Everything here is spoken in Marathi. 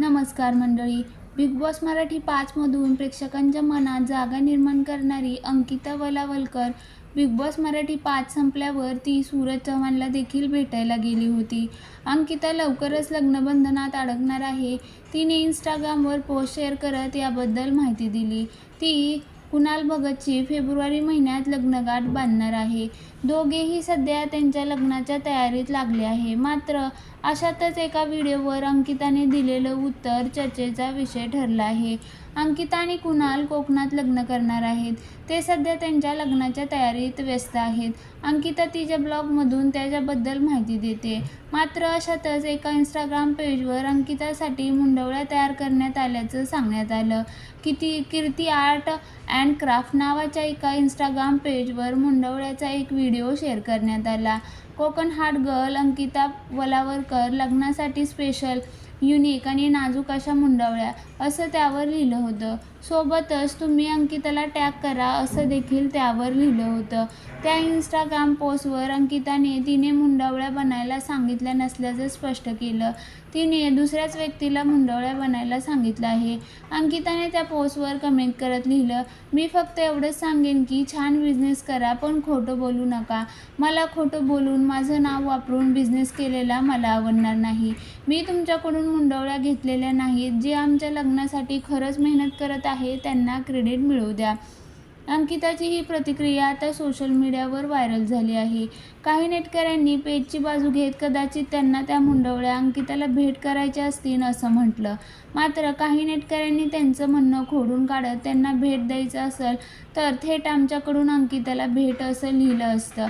नमस्कार मंडळी. बिग बॉस मराठी पाचमधून प्रेक्षकांच्या मनात जागा निर्माण करणारी अंकिता वलावलकर बिग बॉस मराठी पाच संपल्यावर ती सूरज चव्हाणला देखील भेटायला गेली होती. अंकिता लवकरच लग्नबंधनात अडकणार आहे. तिने इंस्टाग्रामवर पोस्ट शेअर करत याबद्दल माहिती दिली. ती कुणाल भगतची फेब्रुवारी महिन्यात लग्नगाठ बांधणार आहे. दोघेही सध्या त्यांच्या लग्नाच्या तयारीत लागले आहे. मात्र अशातच एका व्हिडिओवर अंकिताने दिलेलं उत्तर चर्चेचा विषय ठरला आहे. अंकिता आणि कुणाल कोकणात लग्न करणार आहेत. ते सध्या त्यांच्या लग्नाच्या तयारीत व्यस्त आहेत. अंकिता तिच्या ब्लॉगमधून त्याच्याबद्दल माहिती देते. मात्र अशातच एका इंस्टाग्राम पेजवर अंकितासाठी मुंडवळ्या तयार करण्यात आल्याचं सांगण्यात आलं. किती कीर्ती आर्ट अँड क्राफ्ट नावाच्या एका इंस्टाग्राम पेजवर मुंडवळ्याचा एक व्हिडिओ शेअर करण्यात आला. कोकण हार्ट गर्ल अंकिता वलावरकर लग्नासाठी स्पेशल युनिक आणि नाजूक अशा मुंडवळ्या असं त्यावर लिहिलं होतं. सोबतच तुम्ही अंकिताला टॅग करा असं देखील त्यावर लिहिलं होतं. त्या इंस्टाग्राम पोस्टवर अंकिताने तिने मुंडवळ्या बनायला सांगितल्या नसल्याचं स्पष्ट केलं. तिने दुसऱ्याच व्यक्तीला मुंडवळ्या बनायला सांगितलं आहे. अंकिताने त्या पोस्टवर कमेंट करत लिहिलं मी फक्त एवढंच सांगेन की छान बिझनेस करा पण खोटं बोलू नका. मला खोटं बोलून माझं नाव वापरून बिझनेस केलेला मला आवडणार नाही. मी तुमच्याकडून मुंडवळ्या घेतलेल्या नाहीत. जे आमच्या लग्नासाठी खरंच मेहनत करत आहे त्यांना क्रेडिट मिळू द्या. अंकिताची ही प्रतिक्रिया आता सोशल मीडियावर व्हायरल झाली आहे. काही नेटकऱ्यांनी पेजची बाजू घेत कदाचित त्यांना त्या मुंडवळ्या अंकिताला भेट करायच्या असतील असं म्हटलं. मात्र काही नेटकऱ्यांनी त्यांचं म्हणणं खोडून काढत त्यांना भेट द्यायचं असेल तर थेट आमच्याकडून अंकिताला भेट असं लिहिलं असतं.